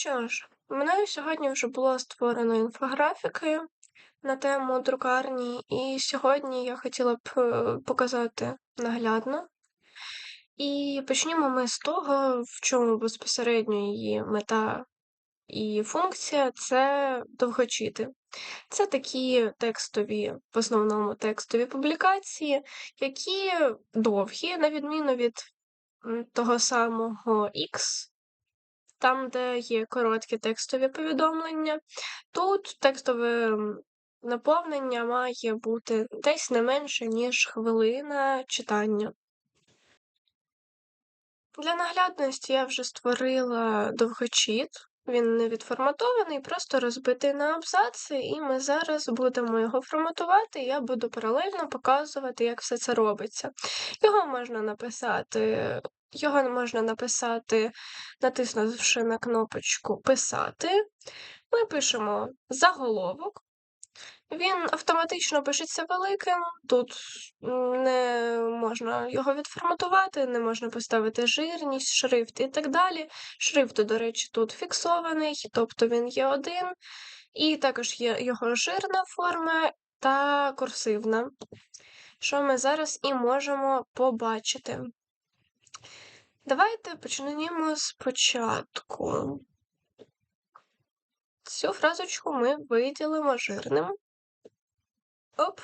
Що ж, мною сьогодні вже було створено інфографіки на тему друкарні, і сьогодні я хотіла б е, показати наглядно. І почнімо ми з того, в чому безпосередньо її мета і функція це довгочити. Це такі текстові, в основному текстові публікації, які довгі, на відміну від того самого X, там, де є короткі текстові повідомлення, тут текстове наповнення має бути десь не менше, ніж хвилина читання. Для наглядності я вже створила довгочіт, він не відформатований, просто розбитий на абзаци, і ми зараз будемо його форматувати, я буду паралельно показувати, як все це робиться. Його можна написати його можна написати, натиснувши на кнопочку Писати. Ми пишемо заголовок. Він автоматично пишеться великим, тут не можна його відформатувати, не можна поставити жирність, шрифт і так далі. Шрифт, до речі, тут фіксований, тобто він є один, і також є його жирна форма та курсивна, що ми зараз і можемо побачити. Давайте почнемо спочатку. Цю фразочку ми виділимо жирним. Оп,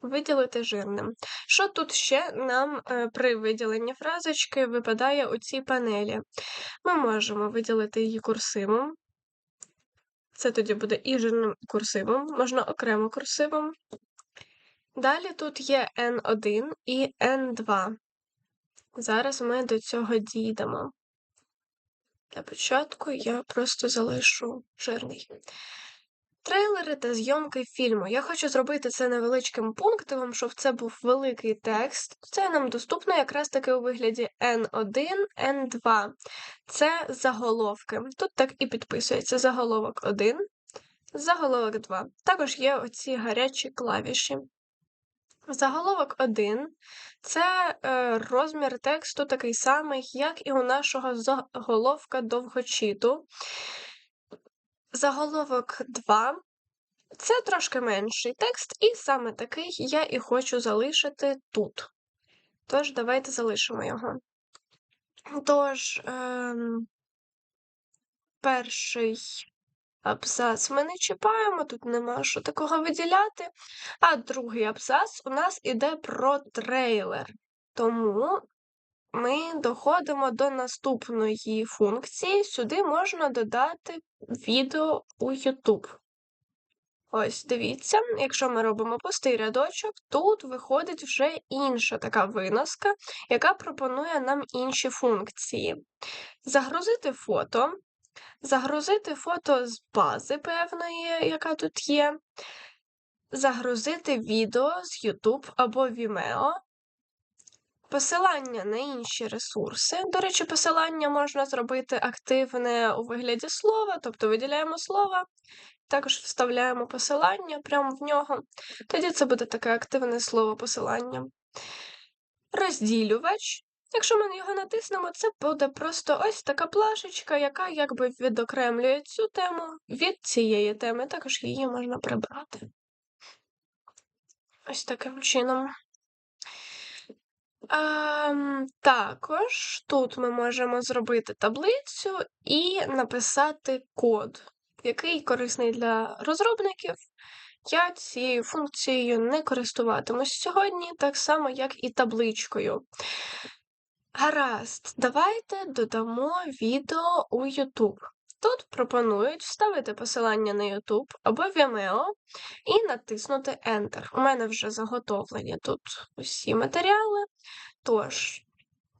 виділити жирним. Що тут ще нам е, при виділенні фразочки випадає у цій панелі? Ми можемо виділити її курсивом. Це тоді буде і жирним і курсивом, можна окремо курсивом. Далі тут є N1 і N2. Зараз ми до цього дійдемо. Для початку я просто залишу жирний. Трейлери та зйомки фільму. Я хочу зробити це невеличким пунктом, щоб це був великий текст. Це нам доступно якраз таки у вигляді N1, N2. Це заголовки. Тут так і підписується заголовок 1, заголовок 2. Також є оці гарячі клавіші. Заголовок 1 це е, розмір тексту такий самий, як і у нашого заголовка довгочиту. Заголовок 2 це трошки менший текст, і саме такий я і хочу залишити тут. Тож, давайте залишимо його. Тож, е, перший абзац ми не чіпаємо, тут нема що такого виділяти. А другий абзац у нас іде про трейлер. Тому ми доходимо до наступної функції. Сюди можна додати відео у YouTube. Ось, дивіться, якщо ми робимо пустий рядочок, тут виходить вже інша така виноска, яка пропонує нам інші функції. Загрузити фото, загрузити фото з бази певної, яка тут є, загрузити відео з YouTube або Vimeo, посилання на інші ресурси. До речі, посилання можна зробити активне у вигляді слова, тобто виділяємо слово, також вставляємо посилання прямо в нього. Тоді це буде таке активне слово посилання. Розділювач. Якщо ми його натиснемо, це буде просто ось така плашечка, яка якби відокремлює цю тему від цієї теми. Також її можна прибрати. Ось таким чином. А, також тут ми можемо зробити таблицю і написати код, який корисний для розробників. Я цією функцією не користуватимусь сьогодні, так само, як і табличкою. Гаразд, давайте додамо відео у YouTube. Тут пропонують вставити посилання на YouTube або Vimeo і натиснути Enter. У мене вже заготовлені тут усі матеріали. Тож,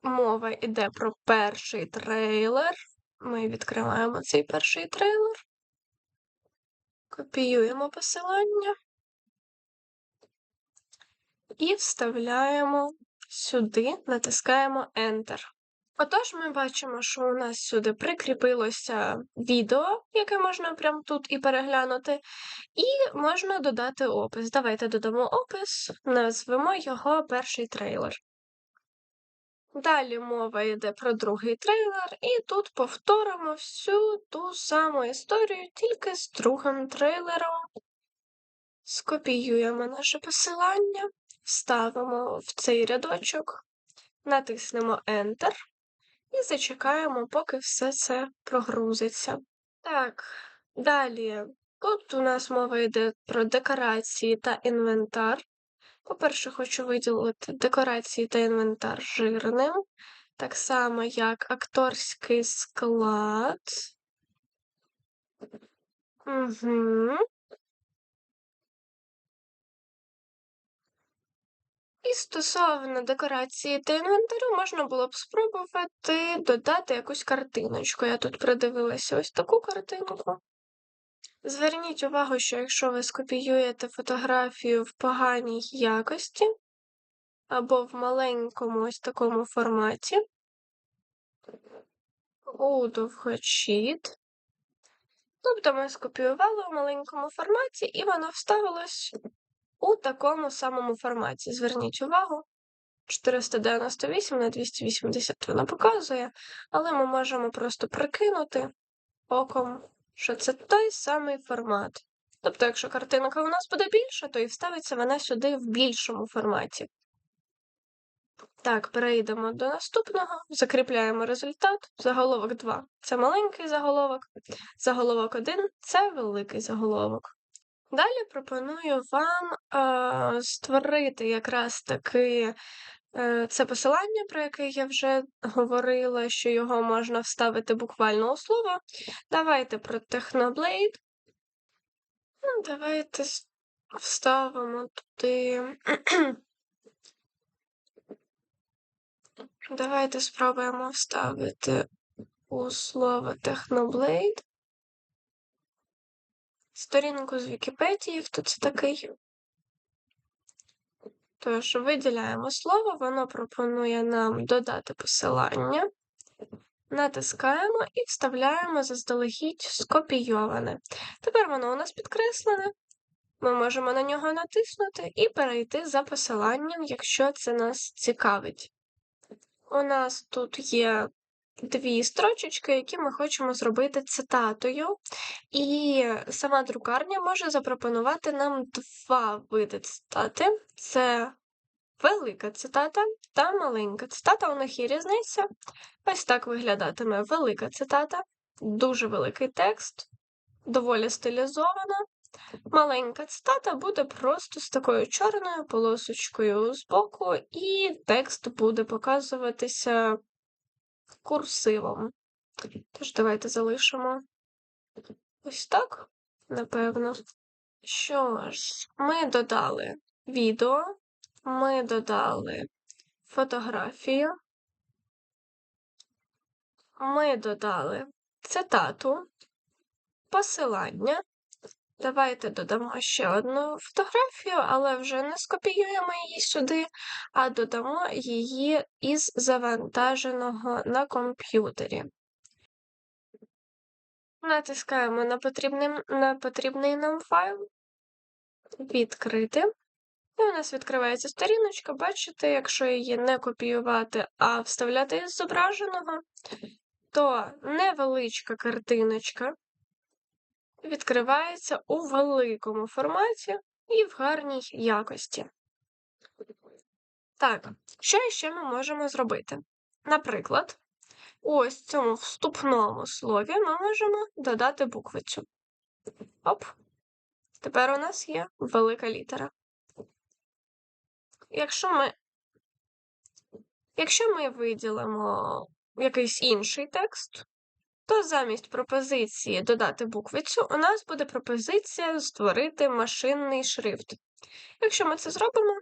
мова йде про перший трейлер. Ми відкриваємо цей перший трейлер, копіюємо посилання і вставляємо сюди натискаємо Enter. Отож, ми бачимо, що у нас сюди прикріпилося відео, яке можна прямо тут і переглянути, і можна додати опис. Давайте додамо опис, назвемо його перший трейлер. Далі мова йде про другий трейлер, і тут повторимо всю ту саму історію, тільки з другим трейлером. Скопіюємо наше посилання, вставимо в цей рядочок, натиснемо Enter і зачекаємо, поки все це прогрузиться. Так, далі. Тут у нас мова йде про декорації та інвентар. По-перше, хочу виділити декорації та інвентар жирним, так само, як акторський склад. Угу. І стосовно декорації та інвентарю, можна було б спробувати додати якусь картиночку. Я тут придивилася ось таку картинку. Зверніть увагу, що якщо ви скопіюєте фотографію в поганій якості або в маленькому ось такому форматі, у довгочіт, тобто ми скопіювали в маленькому форматі, і воно вставилось у такому самому форматі. Зверніть увагу, 498 на 280 вона показує, але ми можемо просто прикинути оком, що це той самий формат. Тобто, якщо картинка у нас буде більша, то і вставиться вона сюди в більшому форматі. Так, перейдемо до наступного, закріпляємо результат. Заголовок 2 це маленький заголовок, заголовок 1 це великий заголовок. Далі пропоную вам е, створити якраз таки е, це посилання, про яке я вже говорила, що його можна вставити буквально у слово. Давайте про Technoblade. Ну, Давайте вставимо туди. Давайте спробуємо вставити у слово Technoblade. Сторінку з Вікіпедії, хто це такий. Тож, виділяємо слово, воно пропонує нам додати посилання, натискаємо і вставляємо заздалегідь скопійоване. Тепер воно у нас підкреслене. Ми можемо на нього натиснути і перейти за посиланням, якщо це нас цікавить. У нас тут є дві строчечки, які ми хочемо зробити цитатою, і сама друкарня може запропонувати нам два види цитати: це велика цитата та маленька цитата. У них є різниця. Ось так виглядатиме велика цитата, дуже великий текст, доволі стилізована. Маленька цитата буде просто з такою чорною полосочкою збоку, і текст буде показуватися курсивом. Тож, давайте залишимо ось так, напевно. Що ж, ми додали відео, ми додали фотографію, ми додали цитату, посилання. Давайте додамо ще одну фотографію, але вже не скопіюємо її сюди, а додамо її із завантаженого на комп'ютері. Натискаємо на потрібний, на потрібний нам файл, відкрити. І у нас відкривається сторіночка. Бачите, якщо її не копіювати, а вставляти із зображеного, то невеличка картиночка відкривається у великому форматі і в гарній якості. Так, що ще ми можемо зробити? Наприклад, ось цьому вступному слові ми можемо додати буквицю. Оп. Тепер у нас є велика літера. Якщо ми якщо ми виділимо якийсь інший текст, то замість пропозиції додати буквицю, у нас буде пропозиція створити машинний шрифт. Якщо ми це зробимо,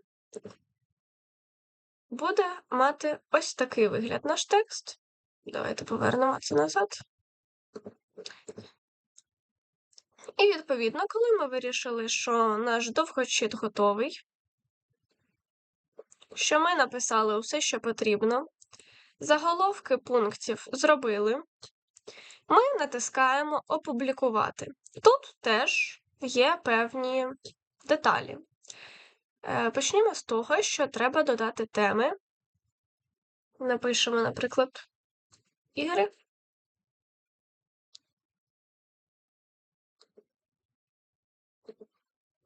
буде мати ось такий вигляд наш текст. Давайте повернемо це назад. І, відповідно, коли ми вирішили, що наш довгочит готовий, що ми написали усе, що потрібно, заголовки пунктів зробили, ми натискаємо Опублікувати. Тут теж є певні деталі. Е, почнімо з того, що треба додати теми. Напишемо, наприклад, ігри.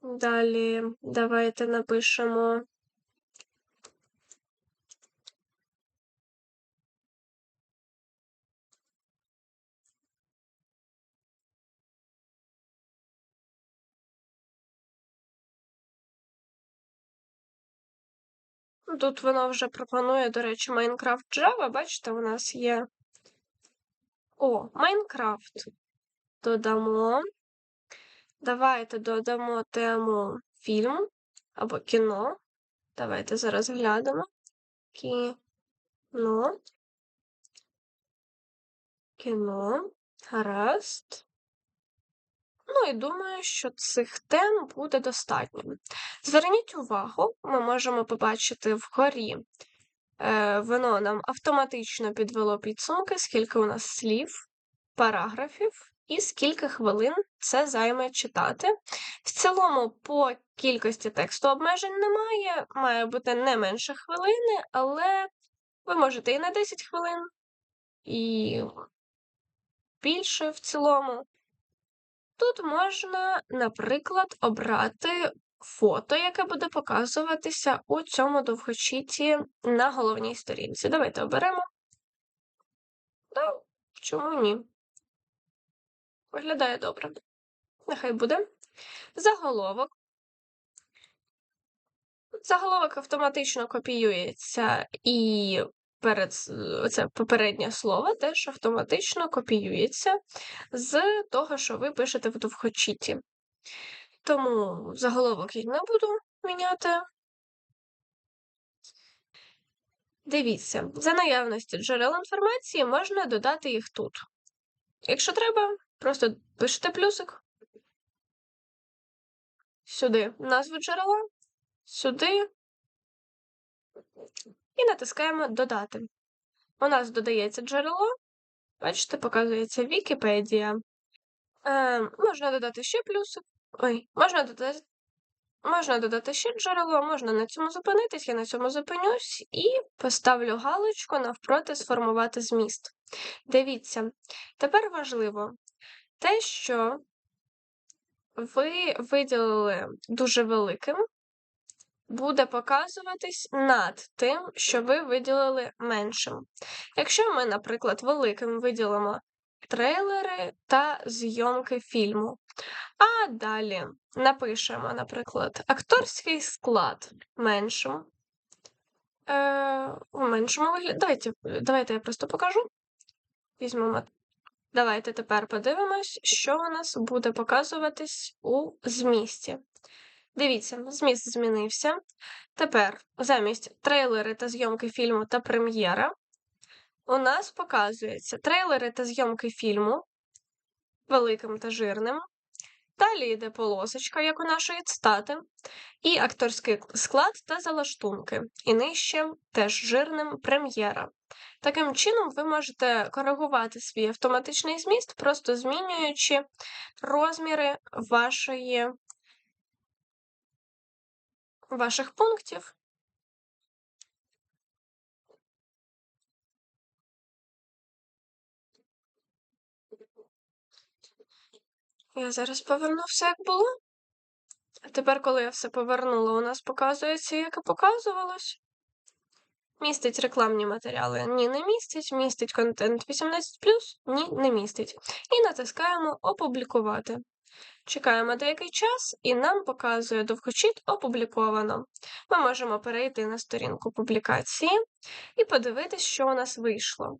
Далі давайте напишемо. Тут воно вже пропонує, до речі, Minecraft Java. Бачите, у нас є. О, Майнкрафт. Додамо. Давайте додамо тему фільм або кіно. Давайте зараз глянемо. Кіно. Кіно. Гаразд. Ну і думаю, що цих тем буде достатньо. Зверніть увагу, ми можемо побачити вгорі. Е, воно нам автоматично підвело підсумки, скільки у нас слів, параграфів і скільки хвилин це займе читати. В цілому, по кількості тексту обмежень немає, має бути не менше хвилини, але ви можете і на 10 хвилин, і більше в цілому. Тут можна, наприклад, обрати фото, яке буде показуватися у цьому довгочіті на головній сторінці. Давайте оберемо. Да, чому ні? Виглядає добре. Нехай буде. Заголовок. Заголовок автоматично копіюється і перед це попереднє слово теж автоматично копіюється з того, що ви пишете в довгочіті. Тому заголовок я не буду міняти. Дивіться, за наявності джерел інформації можна додати їх тут. Якщо треба, просто пишете плюсик. Сюди назву джерела, сюди і натискаємо Додати. У нас додається джерело. Бачите, показується Вікіпедія. Е, Можна додати ще плюсик. Ой, можна додати можна додати ще джерело, можна на цьому зупинитись, я на цьому зупинюсь і поставлю галочку навпроти сформувати зміст. Дивіться, тепер важливо те, що ви виділили дуже великим, буде показуватись над тим, що ви виділили меншим. Якщо ми, наприклад, великим виділимо трейлери та зйомки фільму, а далі напишемо, наприклад, акторський склад меншим. Е, У меншому вигляді. Давайте, давайте я просто покажу. Візьмемо. Давайте тепер подивимось, що у нас буде показуватись у змісті. Дивіться, зміст змінився. Тепер замість трейлери та зйомки фільму та прем'єра у нас показується трейлери та зйомки фільму великим та жирним. Далі йде полосочка, як у нашої цитати, і акторський склад та залаштунки. І нижче теж жирним прем'єра. Таким чином, ви можете коригувати свій автоматичний зміст, просто змінюючи розміри вашої ваших пунктів. Я зараз поверну все, як було. А тепер, коли я все повернула, у нас показується, як і показувалось. Містить рекламні матеріали. Ні, не містить. Містить контент 18, ні, не містить. І натискаємо Опублікувати. Чекаємо деякий час, і нам показує довгочіт опубліковано. Ми можемо перейти на сторінку публікації і подивитися, що у нас вийшло.